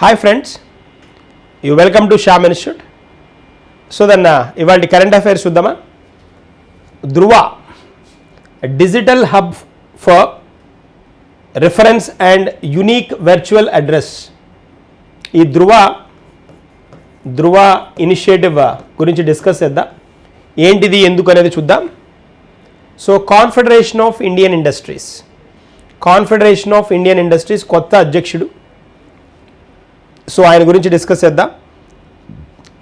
Hi friends you welcome to Shyam institute so దన్న ఇవాళ current affairs చూద్దామా? Dhruva digital hub for reference and unique virtual address ఈ ధృవ ధృవ initiative గురించి discuss చేద్దాం. ఏంటిది ఎందుకు అనేది చూద్దాం. So confederation of Indian industries confederation of Indian industries కొత్త అధ్యక్షుడు. సో ఆయన గురించి డిస్కస్ చేద్దాం.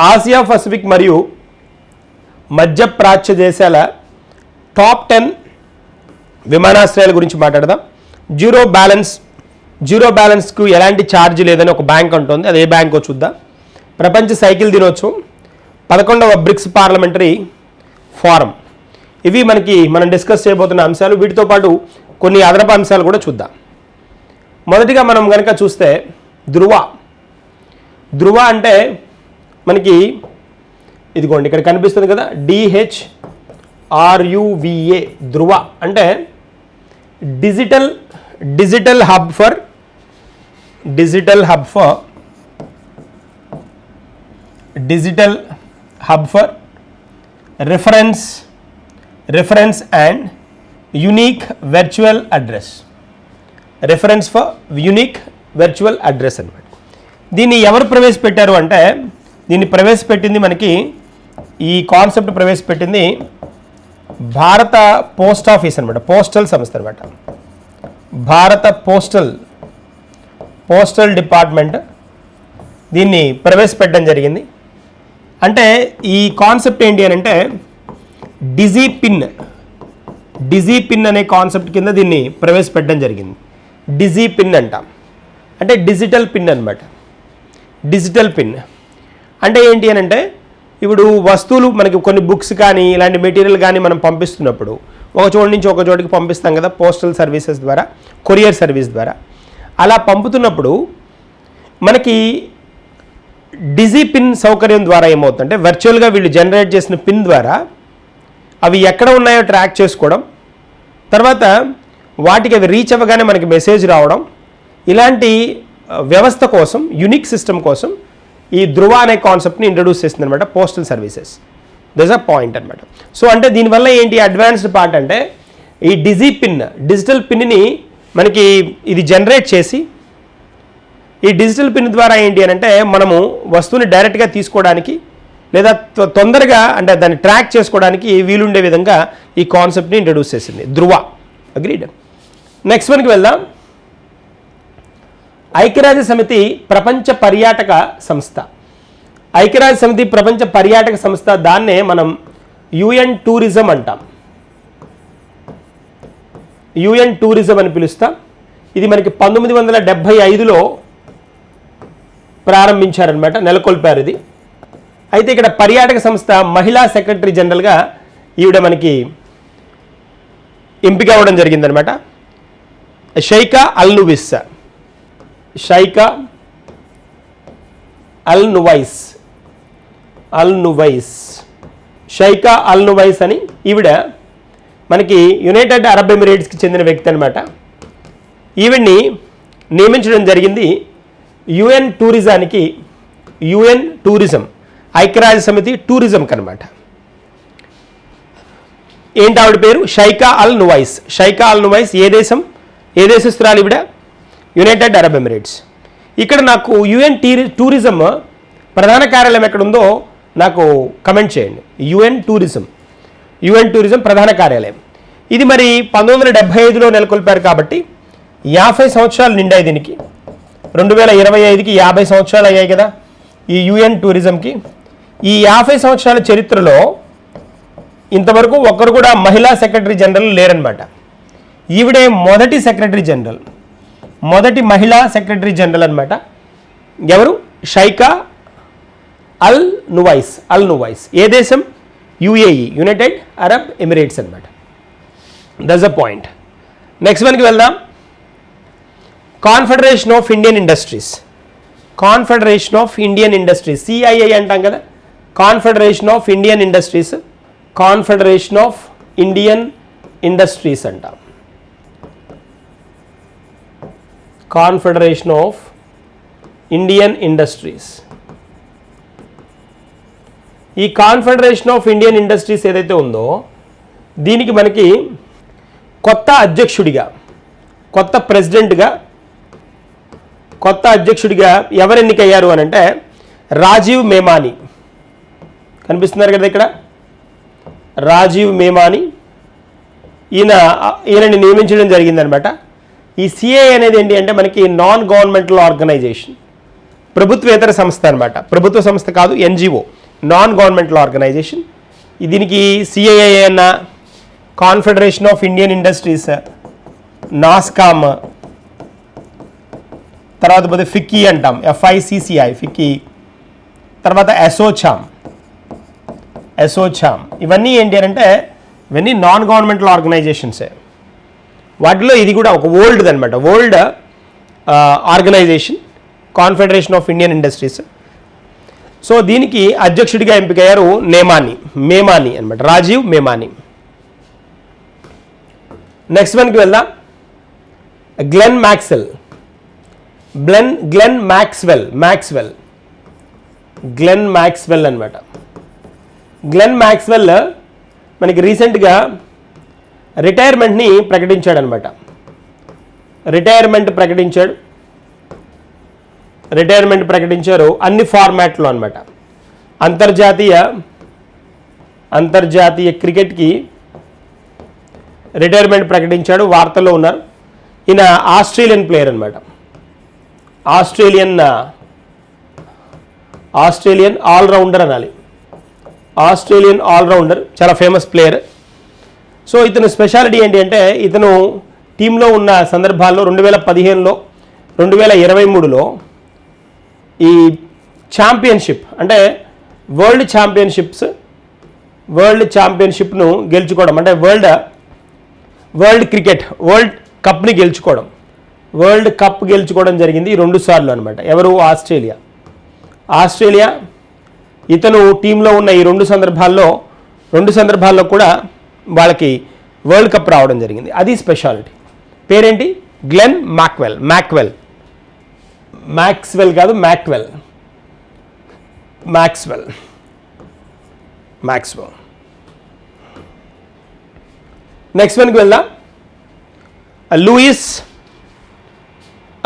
ఆసియా పసిఫిక్ మరియు మధ్యప్రాచ్య దేశాల టాప్ టెన్ విమానాశ్రయాల గురించి మాట్లాడదాం. జీరో బ్యాలెన్స్ జీరో బ్యాలెన్స్కు ఎలాంటి ఛార్జ్ లేదని ఒక బ్యాంక్ ఉంటుంది అది ఏ బ్యాంకో చూద్దాం. ప్రపంచ సైకిల్ దినోత్సవం పదకొండవ బ్రిక్స్ పార్లమెంటరీ ఫారం. ఇవి మనకి మనం డిస్కస్ చేయబోతున్న అంశాలు. వీటితో పాటు కొన్ని అదనపు అంశాలు కూడా చూద్దాం. మొదటిగా మనం కనుక చూస్తే ధృవ ధృవ అంటే మనకి ఇదిగోండి ఇక్కడ కనిపిస్తుంది కదా D H R U V A Dhruva అంటే digital digital hub for digital hub for digital hub for reference reference and unique virtual address reference for unique virtual address అనమాట దీన్ని ఎవరు ప్రవేశపెట్టారు అంటే దీన్ని ప్రవేశపెట్టింది మనకి ఈ కాన్సెప్ట్ ప్రవేశపెట్టింది భారత పోస్ట్ ఆఫీస్ అనమాట పోస్టల్ సంస్థ అనమాట భారత పోస్టల్ పోస్టల్ డిపార్ట్మెంట్ దీన్ని ప్రవేశపెట్టడం జరిగింది. అంటే ఈ కాన్సెప్ట్ ఏంటి అని అంటే డిజీ పిన్ డిజీ పిన్ అనే కాన్సెప్ట్ కింద దీన్ని ప్రవేశపెట్టడం జరిగింది. డిజీ పిన్ అంటాం. అంటే డిజిటల్ పిన్ అనమాట డిజిటల్ పిన్. అంటే ఏంటి అని అంటే ఇప్పుడు వస్తువులు మనకి కొన్ని బుక్స్ కానీ ఇలాంటి మెటీరియల్ కానీ మనం పంపిస్తున్నప్పుడు ఒక చోటు నుంచి ఒక చోటికి పంపిస్తాం కదా పోస్టల్ సర్వీసెస్ ద్వారా కొరియర్ సర్వీస్ ద్వారా. అలా పంపుతున్నప్పుడు మనకి డిజీ పిన్ సౌకర్యం ద్వారా ఏమవుతుందంటే వర్చువల్గా వీళ్ళు జనరేట్ చేసిన పిన్ ద్వారా అవి ఎక్కడ ఉన్నాయో ట్రాక్ చేసుకోవడం తర్వాత వాటికి అవి రీచ్ అవ్వగానే మనకి మెసేజ్ రావడం ఇలాంటి వ్యవస్థ కోసం యునిక్ సిస్టమ్ కోసం ఈ ధృవ అనే కాన్సెప్ట్ని ఇంట్రడ్యూస్ చేసింది అనమాట postal services thus a point అనమాట సో అంటే దీనివల్ల ఏంటి? అడ్వాన్స్డ్ పార్ట్ అంటే ఈ డిజీ పిన్ డిజిటల్ పిన్ని మనకి ఇది జనరేట్ చేసి ఈ డిజిటల్ పిన్ ద్వారా ఏంటి అని అంటే మనము వస్తువుని డైరెక్ట్గా తీసుకోవడానికి లేదా త్వ- తొందరగా అంటే దాన్ని ట్రాక్ చేసుకోవడానికి వీలుండే విధంగా ఈ కాన్సెప్ట్ని ఇంట్రడ్యూస్ చేసింది. ధృవ అగ్రీడ్ నెక్స్ట్ వన్కి వెళ్దాం. ఐక్యరాజ్య సమితి ప్రపంచ పర్యాటక సంస్థ. ఐక్యరాజ్య సమితి ప్రపంచ పర్యాటక సంస్థ దాన్నే మనం యుఎన్ టూరిజం అంటాం. యుఎన్ టూరిజం అని పిలుస్తాం. ఇది మనకి పంతొమ్మిది వందల డెబ్భై ఐదులో ప్రారంభించారనమాట నెలకొల్పారు ఇది. అయితే ఇక్కడ పర్యాటక సంస్థ మహిళా సెక్రటరీ జనరల్గా ఈవిడ మనకి ఎంపిక అవ్వడం జరిగిందనమాట షైకా అల్లువిస్సా షైకా అల్ నువైస్ అల్ నువైస్ షైకా అల్ నువైస్ అని ఈవిడ మనకి యునైటెడ్ అరబ్ ఎమిరేట్స్కి చెందిన వ్యక్తి అనమాట ఈవిడ్ని నియమించడం జరిగింది యుఎన్ టూరిజానికి యుఎన్ టూరిజం ఐక్యరాజ్య సమితి టూరిజంకి అనమాట ఏంటి ఆవిడ పేరు? షైకా అల్ నువైస్ షైకా అల్ నువైస్ ఏ దేశం? ఏ దేశస్తురాలు ఈవిడ? యునైటెడ్ అరబ్ ఎమిరేట్స్ ఇక్కడ నాకు యుఎన్ టూరిజం ప్రధాన కార్యాలయం ఎక్కడుందో నాకు కమెంట్ చేయండి. యుఎన్ టూరిజం యుఎన్ టూరిజం ప్రధాన కార్యాలయం. ఇది మరి పంతొమ్మిది వందల డెబ్బై ఐదులో నెలకొల్పారు కాబట్టి యాభై సంవత్సరాలు నిండాయి దీనికి. రెండు వేల ఇరవై ఐదుకి యాభై సంవత్సరాలు అయ్యాయి కదా ఈ యుఎన్ టూరిజంకి ఈ యాభై సంవత్సరాల చరిత్రలో ఇంతవరకు ఒక్కరు కూడా మహిళా సెక్రటరీ జనరల్ లేరనమాట ఈవిడే మొదటి సెక్రటరీ జనరల్ మొదటి మహిళా సెక్రటరీ జనరల్ అనమాట ఎవరు? షైకా అల్ నువైస్ అల్ నువైస్. ఏ దేశం? యుఏఈ యునైటెడ్ అరబ్ ఎమిరేట్స్ అనమాట దస్ అ పాయింట్ నెక్స్ట్ వన్కి వెళ్దాం. Confederation of Indian industries confederation of Indian industries CII అంటాం కదా. Confederation of Indian industries confederation of Indian industries అంటాం. కాన్ఫెడరేషన్ ఆఫ్ ఇండియన్ ఇండస్ట్రీస్ ఈ కాన్ఫెడరేషన్ ఆఫ్ ఇండియన్ ఇండస్ట్రీస్ ఏదైతే ఉందో దీనికి మనకి కొత్త అధ్యక్షుడిగా కొత్త ప్రెసిడెంట్గా కొత్త అధ్యక్షుడిగా ఎవరు ఎన్నికయ్యారు అని అంటే రాజీవ్ మేమాని. కనిపిస్తున్నారు కదా ఇక్కడ? రాజీవ్ మేమాని. ఈయన ఈయనని నియమించడం జరిగిందనమాట. ఈ సిఏ అనేది ఏంటి అంటే మనకి నాన్ గవర్నమెంటల్ ఆర్గనైజేషన్ ప్రభుత్వేతర సంస్థ అనమాట ప్రభుత్వ సంస్థ కాదు ఎన్జిఓ నాన్ గవర్నమెంటల్ ఆర్గనైజేషన్ దీనికి సిఏఏ అన్న confederation of Indian industries NASSCOM తర్వాత పోతే ఫిక్కీ అంటాం ఎఫ్ఐసిసిఐ ఫిక్కీ తర్వాత ఎసోచామ్ ఎసోచామ్ ఇవన్నీ ఏంటి అంటే ఇవన్నీ నాన్ గవర్నమెంటల్ ఆర్గనైజేషన్సే వాటిలో ఇది కూడా ఒక ఓల్డ్ అనమాట old organization confederation of Indian industries so దీనికి అధ్యక్షుడిగా ఎంపికయ్యారు నేమాని మేమాని అనమాట రాజీవ్ మేమాని. నెక్స్ట్ వన్కి వెళ్దాం. Glenn Maxwell Glenn Glenn Maxwell Maxwell Glenn Maxwell అనమాట గ్లెన్ మ్యాక్స్వెల్ మనకి రీసెంట్గా రిటైర్మెంట్ని ప్రకటించాడనమాట. రిటైర్మెంట్ ప్రకటించాడు. రిటైర్మెంట్ ప్రకటించారు అన్ని ఫార్మాట్లో అనమాట అంతర్జాతీయ అంతర్జాతీయ క్రికెట్కి రిటైర్మెంట్ ప్రకటించాడు. వార్తల్లో ఉన్నారు. ఈయన ఆస్ట్రేలియన్ ప్లేయర్ అనమాట ఆస్ట్రేలియన్ ఆస్ట్రేలియన్ ఆల్రౌండర్ అనాలి. ఆస్ట్రేలియన్ ఆల్రౌండర్ చాలా ఫేమస్ ప్లేయర్. సో ఇతను స్పెషాలిటీ ఏంటి అంటే ఇతను టీంలో ఉన్న సందర్భాల్లో రెండు వేల పదిహేనులో రెండు వేల ఇరవై మూడులో ఈ ఛాంపియన్షిప్ అంటే వరల్డ్ ఛాంపియన్షిప్స్ వరల్డ్ ఛాంపియన్షిప్ను గెలుచుకోవడం అంటే వరల్డ్ వరల్డ్ క్రికెట్ వరల్డ్ కప్ని గెలుచుకోవడం. వరల్డ్ కప్ గెలుచుకోవడం జరిగింది రెండు సార్లు అనమాట ఎవరు? ఆస్ట్రేలియా. ఆస్ట్రేలియా ఇతను టీంలో ఉన్న ఈ రెండు సందర్భాల్లో రెండు సందర్భాల్లో కూడా వాళ్ళకి వరల్డ్ కప్ రావడం జరిగింది. అది స్పెషాలిటీ. పేరేంటి? Glenn Maxwell. మ్యాక్వెల్. మ్యాక్స్వెల్ కాదు మ్యాక్వెల్. మ్యాక్స్వెల్. మ్యాక్స్వెల్. నెక్స్ట్ వన్కి వెళ్దాం. Luis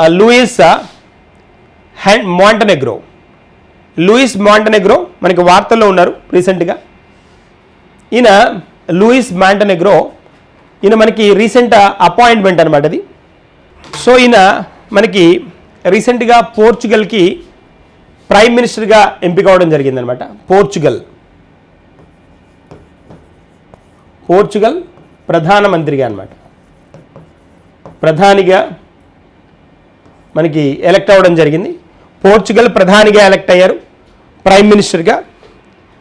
Luis hand Montenegro Luis Montenegro మనకి వార్తల్లో ఉన్నారు రీసెంట్గా ఈయన లూయిస్ మ్యాంటనెగ్రో ఈయన మనకి రీసెంట్ అపాయింట్మెంట్ అనమాట అది. సో ఈయన మనకి రీసెంట్గా పోర్చుగల్కి ప్రైమ్ మినిస్టర్గా ఎంపిక అవడం జరిగిందనమాట పోర్చుగల్. పోర్చుగల్ ప్రధానమంత్రిగా అనమాట ప్రధానిగా మనకి ఎలక్ట్ అవ్వడం జరిగింది. పోర్చుగల్ ప్రధానిగా ఎలక్ట్ అయ్యారు. ప్రైమ్ మినిస్టర్గా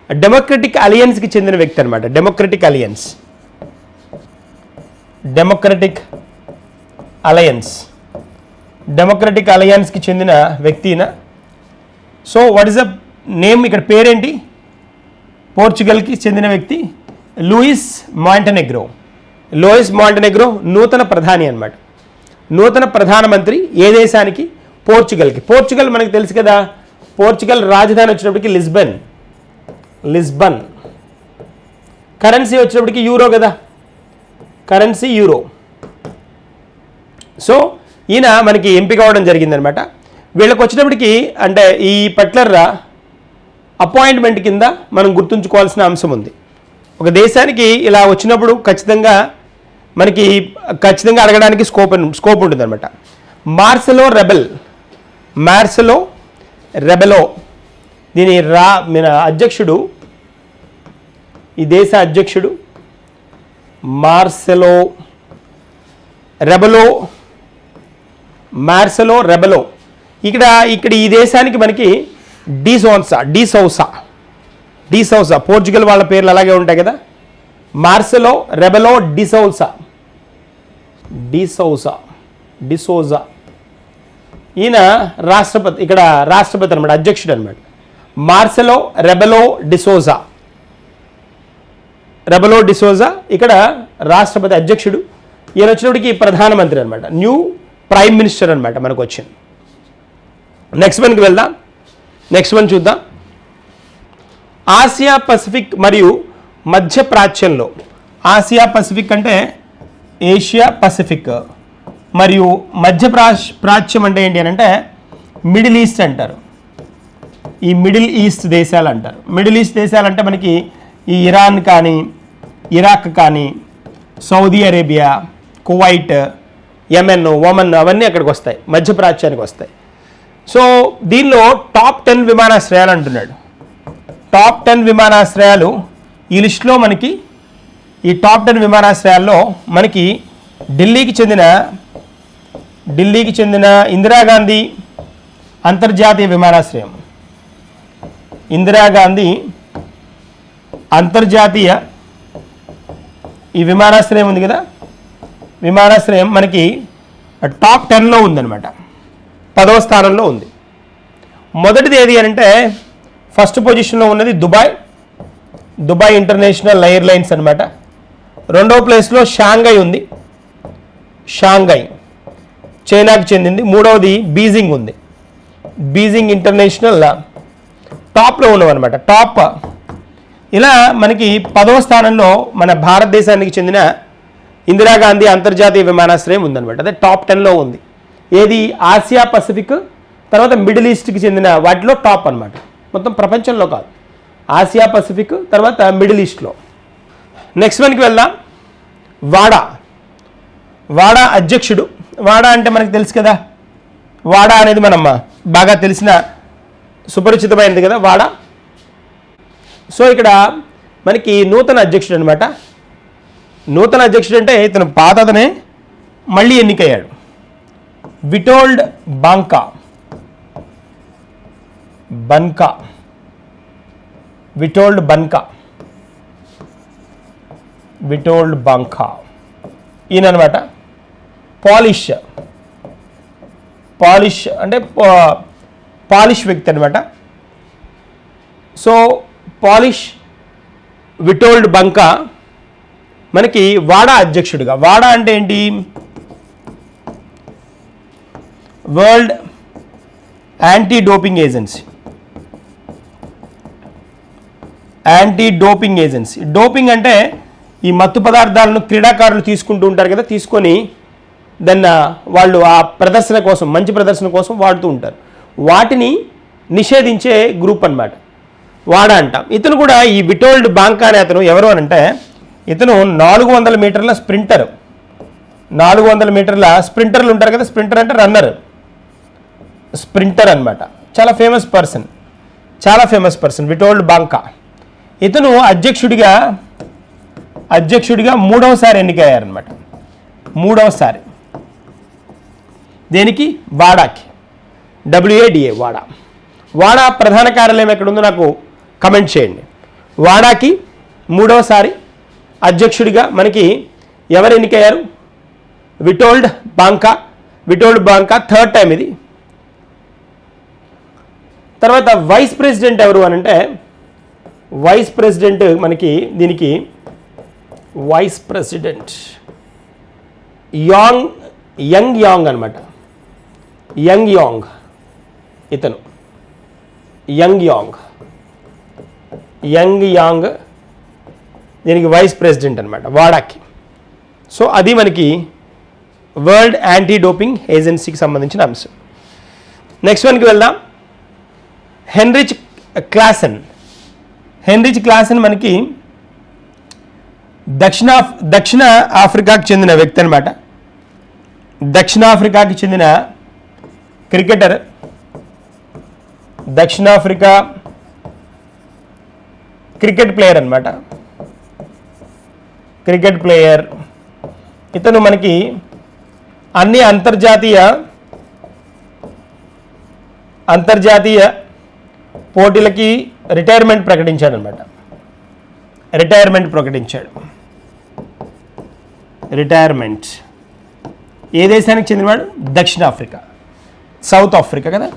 డెమోక్రటిక్ అలియన్స్కి చెందిన వ్యక్తి అనమాట democratic alliance democratic alliance democratic అలయన్స్కి చెందిన వ్యక్తిన so what is the name ఇక్కడ పేరేంటి? పోర్చుగల్కి చెందిన వ్యక్తి లూయిస్ మాంటనెగ్రో లూయిస్ మాంటనెగ్రో నూతన ప్రధాని అనమాట నూతన ప్రధానమంత్రి ఏ దేశానికి? పోర్చుగల్కి పోర్చుగల్ మనకు తెలుసు కదా. పోర్చుగల్ రాజధాని వచ్చినప్పటికి లిస్బన్ లిస్బన్. కరెన్సీ వచ్చినప్పటికి యూరో కదా? Currency euro. సో ఈయన మనకి ఎంపిక అవ్వడం జరిగిందనమాట వీళ్ళకి వచ్చినప్పటికి అంటే ఈ పర్టికులర్ అపాయింట్మెంట్ కింద మనం గుర్తుంచుకోవాల్సిన అంశం ఉంది. ఒక దేశానికి ఇలా వచ్చినప్పుడు ఖచ్చితంగా మనకి ఖచ్చితంగా అడగడానికి స్కోప్ స్కోప్ ఉంటుందన్నమాట. Marcelo Rebelo. Marcelo Rebelo. దీని రా మన అధ్యక్షుడు ఈ దేశ అధ్యక్షుడు మార్సెలో రెబలో మార్సెలో రెబలో. ఇక్కడ ఇక్కడ ఈ దేశానికి మనకి డిసోన్సా డిసౌసా డిసౌసా పోర్చుగల్ వాళ్ళ పేర్లు అలాగే ఉంటాయి కదా. మార్సెలో రెబెలో డిసౌసా డిసౌసా డిసోజా ఈయన రాష్ట్రపతి ఇక్కడ రాష్ట్రపతి అనమాట అధ్యక్షుడు అనమాట Marcelo Rebelo de Sousa Rebelo de Sousa ఇక్కడ రాష్ట్రపతి అధ్యక్షుడు ఈయన వచ్చినప్పటికి ప్రధానమంత్రి అనమాట న్యూ ప్రైమ్ మినిస్టర్ అనమాట మనకు వచ్చింది నెక్స్ట్ వన్కి వెళ్దాం. నెక్స్ట్ వన్ చూద్దాం. ఆసియా పసిఫిక్ మరియు మధ్య ప్రాచ్యంలో ఆసియా పసిఫిక్ అంటే ఏషియా పసిఫిక్ మరియు మధ్య ప్రాచ్యం అంటే ఏంటి అని అంటే మిడిల్ ఈస్ట్ అంటారు. ఈ మిడిల్ ఈస్ట్ దేశాలు అంటారు మిడిల్ ఈస్ట్ దేశాలు అంటే మనకి ఈ ఇరాన్ కానీ ఇరాక్ కానీ Saudi Arabia Kuwait Yemen Oman అవన్నీ అక్కడికి వస్తాయి. మధ్య ప్రాచ్యానికి వస్తాయి. సో దీనిలో టాప్ టెన్ విమానాశ్రయాలు అంటున్నాడు. టాప్ టెన్ విమానాశ్రయాలు ఈ లిస్టులో మనకి ఈ టాప్ టెన్ విమానాశ్రయాల్లో మనకి ఢిల్లీకి చెందిన ఢిల్లీకి చెందిన ఇందిరాగాంధీ అంతర్జాతీయ విమానాశ్రయం. ఇందిరాగాంధీ అంతర్జాతీయ ఈ విమానాశ్రయం ఉంది కదా? విమానాశ్రయం మనకి టాప్ టెన్లో ఉందన్నమాట. పదవ స్థానంలో ఉంది. మొదటిది ఏది అని అంటే ఫస్ట్ పొజిషన్లో ఉన్నది దుబాయ్ దుబాయ్ ఇంటర్నేషనల్ ఎయిర్లైన్స్ అనమాట రెండవ ప్లేస్లో షాంఘై ఉంది. షాంఘై చైనాకు చెందింది. మూడవది బీజింగ్ ఉంది. బీజింగ్ ఇంటర్నేషనల్ టాప్లో ఉన్నామన్నమాట టాప్ ఇలా మనకి పదవ స్థానంలో మన భారతదేశానికి చెందిన ఇందిరాగాంధీ అంతర్జాతీయ విమానాశ్రయం ఉందన్నమాట. అదే టాప్ టెన్లో ఉంది. ఏది? ఆసియా పసిఫిక్ తర్వాత మిడిల్ ఈస్ట్కి చెందిన వాటిలో టాప్ అన్నమాట. మొత్తం ప్రపంచంలో కాదు. ఆసియా పసిఫిక్ తర్వాత మిడిల్ ఈస్ట్లో. నెక్స్ట్ వన్కి వెళ్దాం. వాడా. వాడా అధ్యక్షుడు. వాడా అంటే మనకు తెలుసు కదా. వాడా అనేది మనం బాగా తెలిసిన సుపరిచితమైనది కదా వాడ. సో ఇక్కడ మనకి నూతన అధ్యక్షుడు అనమాట నూతన అధ్యక్షుడు అంటే ఇతను పాతదనే మళ్ళీ ఎన్నికయ్యాడు. Witold Banka. Banka. Witold Banka. Witold Banka. ఈయన అనమాట పాలిష్. పాలిష్ అంటే పాలిష్ వ్యక్తి అనమాట సో పాలిష్ విటోల్డ్ బంకా మనకి వాడా అధ్యక్షుడిగా. వాడా అంటే ఏంటి? World anti doping agency. Anti doping agency. Doping అంటే ఈ మత్తు పదార్థాలను క్రీడాకారులు తీసుకుంటూ ఉంటారు కదా తీసుకొని దాన్ని వాళ్ళు ఆ ప్రదర్శన కోసం మంచి ప్రదర్శన కోసం వాడుతూ ఉంటారు. వాటిని నిషేధించే గ్రూప్ అన్నమాట. వాడా అంటాం. ఇతను కూడా ఈ విటోల్డ్ బాంకా అనే అతను ఎవరు అని అంటే ఇతను నాలుగు వందల మీటర్ల స్ప్రింటర్. నాలుగు వందల మీటర్ల స్ప్రింటర్లు ఉంటారు కదా స్ప్రింటర్ అంటే రన్నర్. స్ప్రింటర్ అన్నమాట. చాలా ఫేమస్ పర్సన్. చాలా ఫేమస్ పర్సన్ విటోల్డ్ బాంకా. ఇతను అధ్యక్షుడిగా అధ్యక్షుడిగా మూడవసారి ఎన్నికయ్యారనమాట మూడవసారి. దేనికి? వాడాకి. డబ్ల్యూఏడిఏ వాడా. వాడా ప్రధాన కార్యాలయం ఎక్కడుందో నాకు కమెంట్ చేయండి. వాడాకి మూడవసారి అధ్యక్షుడిగా మనకి ఎవరు ఎన్నికయ్యారు? విటోల్డ్ బాంకా. విటోల్డ్ బాంకా థర్డ్ టైం ఇది. తర్వాత వైస్ ప్రెసిడెంట్ ఎవరు అని అంటే వైస్ ప్రెసిడెంట్ మనకి దీనికి vice president Yang Yang Yang అనమాట. యంగ్ యాంగ్ ఇతను. యంగ్ యాంగ్ యంగ్ యాంగ్ దీనికి వైస్ ప్రెసిడెంట్ అనమాట వాడాకి. సో అది మనకి వరల్డ్ యాంటీ డోపింగ్ ఏజెన్సీకి సంబంధించిన అంశం. నెక్స్ట్ వన్కి వెళ్దాం. హెన్రిచ్ క్లాసన్ హెన్రిచ్ క్లాసన్ మనకి దక్షిణ దక్షిణ ఆఫ్రికాకు చెందిన వ్యక్తి అనమాట దక్షిణాఫ్రికాకి చెందిన క్రికెటర్ దక్షిణాఫ్రికా క్రికెట్ ప్లేయర్ అనమాట క్రికెట్ ప్లేయర్. ఇతను మనకి అన్ని అంతర్జాతీయ అంతర్జాతీయ పోటీలకి రిటైర్మెంట్ ప్రకటించాడు అనమాట రిటైర్మెంట్ ప్రకటించాడు. రిటైర్మెంట్. ఏ దేశానికి చెందినవాడు? దక్షిణాఫ్రికా. సౌత్ ఆఫ్రికా కదా?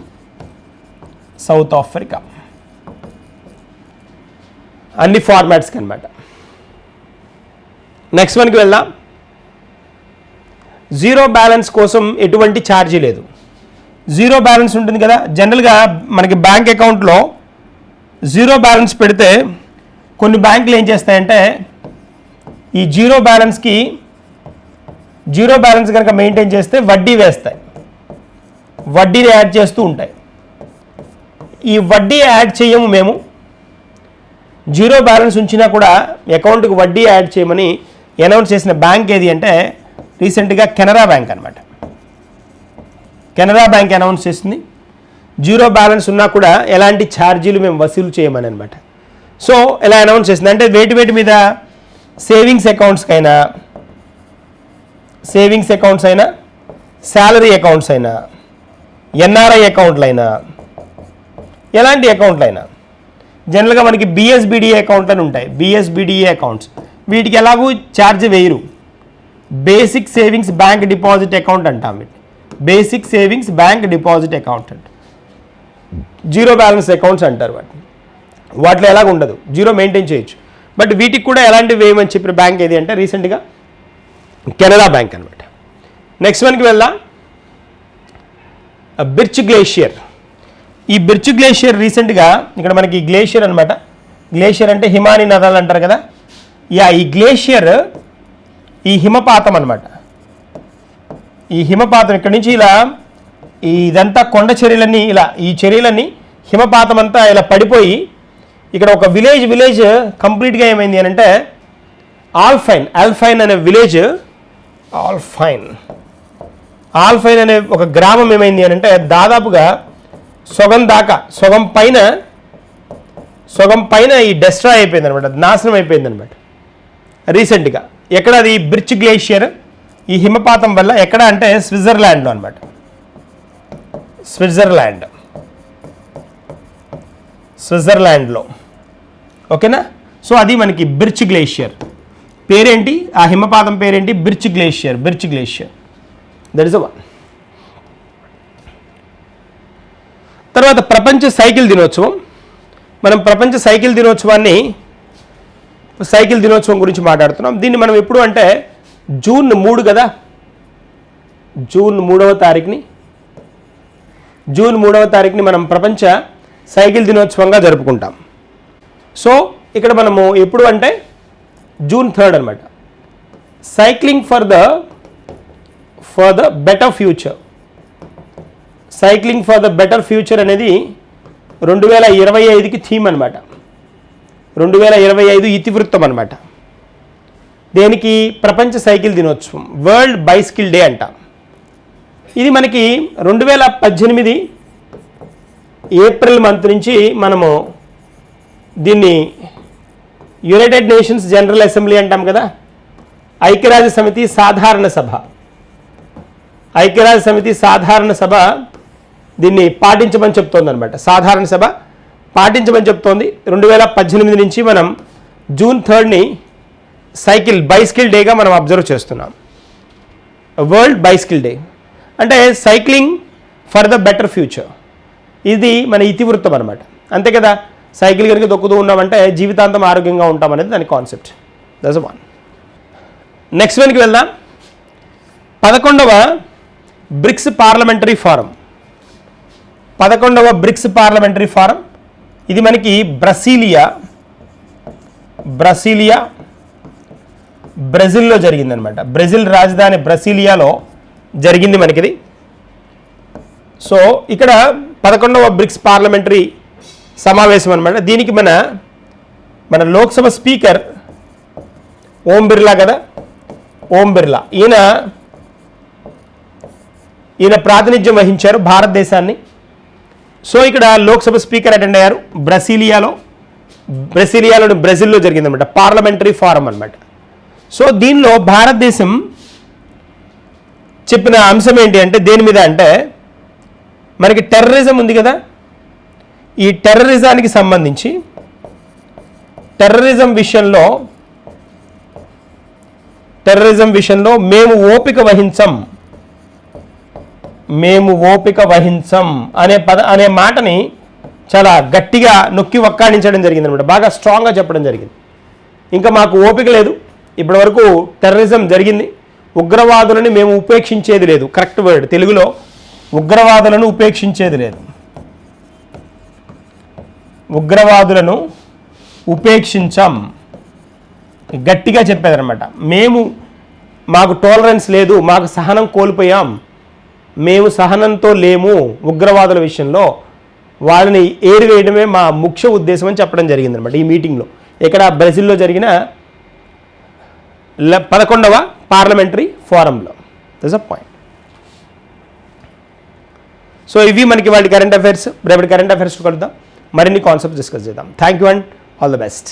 South Africa. అన్ని ఫార్మాట్స్కి అనమాట నెక్స్ట్ వన్కి వెళ్దాం. జీరో బ్యాలెన్స్ కోసం ఎటువంటి ఛార్జీ లేదు. జీరో బ్యాలెన్స్ ఉంటుంది కదా. జనరల్గా మనకి బ్యాంక్ అకౌంట్లో జీరో బ్యాలెన్స్ పెడితే కొన్ని బ్యాంకులు ఏం చేస్తాయంటే ఈ జీరో బ్యాలెన్స్కి జీరో బ్యాలెన్స్ కనుక మెయింటైన్ చేస్తే వడ్డీ వేస్తాయి. వడ్డీని యాడ్ చేస్తూ ఉంటాయి. ఈ వడ్డీ యాడ్ చేయము మేము. జీరో బ్యాలెన్స్ ఉంచినా కూడా అకౌంట్కి వడ్డీ యాడ్ చేయమని అనౌన్స్ చేసిన బ్యాంక్ ఏది అంటే రీసెంట్గా కెనరా బ్యాంక్ అనమాట కెనరా బ్యాంక్ అనౌన్స్ చేసింది. జీరో బ్యాలెన్స్ ఉన్నా కూడా ఎలాంటి ఛార్జీలు మేము వసూలు చేయమని అనమాట సో ఎలా అనౌన్స్ చేసింది? అంటే వేటి వేటి మీద? సేవింగ్స్ అకౌంట్స్కైనా సేవింగ్స్ అకౌంట్స్ అయినా? శాలరీ అకౌంట్స్ అయినా? ఎన్ఆర్ఐ అకౌంట్లు అయినా ఎలాంటి అకౌంట్లు అయినా జనరల్గా మనకి బిఎస్బిడిఏ అకౌంట్ అని ఉంటాయి. బిఎస్బిడిఏ అకౌంట్స్ వీటికి ఎలాగూ ఛార్జ్ వేయరు. Basic savings bank deposit account అంటాం వీటిని. Basic savings bank deposit account అంట. జీరో బ్యాలెన్స్ అకౌంట్స్ అంటారు వాటిని. వాటిలో ఎలాగ ఉండదు. జీరో మెయింటైన్ చేయొచ్చు. బట్ వీటికి కూడా ఎలాంటివి వేయమని చెప్పిన బ్యాంక్ ఏది అంటే రీసెంట్గా కెనరా బ్యాంక్ అనమాట నెక్స్ట్ వన్కి వెళ్దాం. Birch glacier. ఈ బిర్చ్ గ్లేషియర్ రీసెంట్గా ఇక్కడ మనకి గ్లేషియర్ అనమాట గ్లేషియర్ అంటే హిమాని నదాలు అంటారు కదా. యా ఈ గ్లేషియర్ ఈ హిమపాతం అనమాట ఈ హిమపాతం ఇక్కడ నుంచి ఇలా ఇదంతా కొండ చర్యలన్నీ ఇలా ఈ చర్యలన్నీ హిమపాతం అంతా ఇలా పడిపోయి ఇక్కడ ఒక విలేజ్ విలేజ్ కంప్లీట్గా ఏమైంది అని అంటే ఆల్ఫైన్ ఆల్ఫైన్ అనే విలేజ్ ఆల్ఫైన్. ఆల్ఫైన్ అనే ఒక గ్రామం ఏమైంది అని అంటే దాదాపుగా సొగం దాకా సొగం పైన సొగం పైన ఈ డెస్ట్రాయ్ అయిపోయింది అనమాట నాశనం అయిపోయింది అనమాట రీసెంట్గా ఎక్కడ అది? బ్రిడ్జ్ గ్లేషియర్ ఈ హిమపాతం వల్ల ఎక్కడ అంటే స్విట్జర్లాండ్లో అనమాట స్విట్జర్లాండ్. స్విట్జర్లాండ్లో. ఓకేనా? సో అది మనకి బ్రిడ్జ్ గ్లేషియర్. పేరేంటి? ఆ హిమపాతం పేరేంటి? Bridge glacier bridge glacier. That is one తర్వాత ప్రపంచ సైకిల్ దినోత్సవం. మనం ప్రపంచ సైకిల్ దినోత్సవాన్ని సైకిల్ దినోత్సవం గురించి మాట్లాడుతున్నాం. దీన్ని మనం ఎప్పుడు అంటే జూన్ మూడు కదా? జూన్ మూడవ తారీఖుని. జూన్ మూడవ తారీఖుని మనం ప్రపంచ సైకిల్ దినోత్సవంగా జరుపుకుంటాం. సో ఇక్కడ మనము ఎప్పుడు అంటే జూన్ థర్డ్ అనమాట cycling for the for the better future. Cycling for the better future అనేది రెండు వేల ఇరవై ఐదుకి థీమ్ అనమాట రెండు వేల ఇరవై ఐదు ఇతివృత్తం అనమాట దేనికి? ప్రపంచ సైకిల్ దినోత్సవం. వరల్డ్ బైస్కిల్ డే అంట. ఇది మనకి రెండు వేల పద్దెనిమిది ఏప్రిల్ మంత్ నుంచి మనము దీన్ని యునైటెడ్ నేషన్స్ జనరల్ అసెంబ్లీ అంటాం కదా. ఐక్యరాజ్య సమితి సాధారణ సభ. ఐక్యరాజ్య సమితి సాధారణ సభ దీన్ని పాటించమని చెప్తోంది అనమాట సాధారణ సభ పాటించమని చెప్తోంది. రెండు వేల పద్దెనిమిది నుంచి మనం జూన్ థర్డ్ని సైకిల్ బైస్కిల్ డేగా మనం అబ్జర్వ్ చేస్తున్నాం. World bicycle day. అంటే cycling for the better future. ఇది మన ఇతివృత్తం అనమాట అంతే కదా? సైకిల్ కనుక దొక్కుతూ ఉన్నామంటే జీవితాంతం ఆరోగ్యంగా ఉంటాం అనేది దాని కాన్సెప్ట్. దస్ వన్ నెక్స్ట్ వన్కి వెళ్దాం. పదకొండవ బ్రిక్స్ పార్లమెంటరీ ఫారం. పదకొండవ బ్రిక్స్ పార్లమెంటరీ ఫారం. ఇది మనకి బ్రసీలియా బ్రసీలియా బ్రెజిల్లో జరిగిందనమాట. బ్రెజిల్ రాజధాని బ్రసీలియాలో జరిగింది మనకిది. సో ఇక్కడ పదకొండవ బ్రిక్స్ పార్లమెంటరీ సమావేశం అనమాట దీనికి మన మన లోక్సభ స్పీకర్ ఓం బిర్లా కదా? ఓం బిర్లా. ఈయన ఈయన ప్రాతినిధ్యం వహించారు భారతదేశాన్ని. సో ఇక్కడ లోక్సభ స్పీకర్ అటెండ్ అయ్యారు బ్రసీలియాలో. బ్రెసిలియాలోని బ్రెజిల్లో జరిగిందనమాట పార్లమెంటరీ ఫారం అనమాట సో దీనిలో భారతదేశం చెప్పిన అంశం ఏంటి అంటే దేని మీద అంటే మనకి టెర్రరిజం ఉంది కదా. ఈ టెర్రరిజానికి సంబంధించి టెర్రరిజం విషయంలో టెర్రరిజం విషయంలో మేము ఓపిక వహించం. మేము ఓపిక వహించం అనే పద అనే మాటని చాలా గట్టిగా నొక్కి వక్కాణించడం జరిగింది అనమాట బాగా స్ట్రాంగ్గా చెప్పడం జరిగింది. ఇంకా మాకు ఓపిక లేదు. ఇప్పటి వరకు టెర్రరిజం జరిగింది. ఉగ్రవాదులని మేము ఉపేక్షించేది లేదు. కరెక్ట్ వర్డ్ తెలుగులో ఉగ్రవాదులను ఉపేక్షించేది లేదు. ఉగ్రవాదులను ఉపేక్షించం. గట్టిగా చెప్పేదనమాట. మేము మాకు టాలరెన్స్ లేదు. మాకు సహనం కోల్పోయాం. మేము సహనంతో లేము ఉగ్రవాదుల విషయంలో వాళ్ళని ఏరివేయడమే మా ముఖ్య ఉద్దేశం అని చెప్పడం జరిగిందనమాట ఈ మీటింగ్లో. ఇక్కడ బ్రెజిల్లో జరిగిన పదకొండవ పార్లమెంటరీ ఫోరంలో. దస్ అ పాయింట్ సో ఇవి మనకి వాళ్ళ కరెంట్ అఫైర్స్ రేపటి కరెంట్ అఫైర్స్ కలుద్దాం. మరిన్ని కాన్సెప్ట్స్ డిస్కస్ చేద్దాం. Thank you and all the best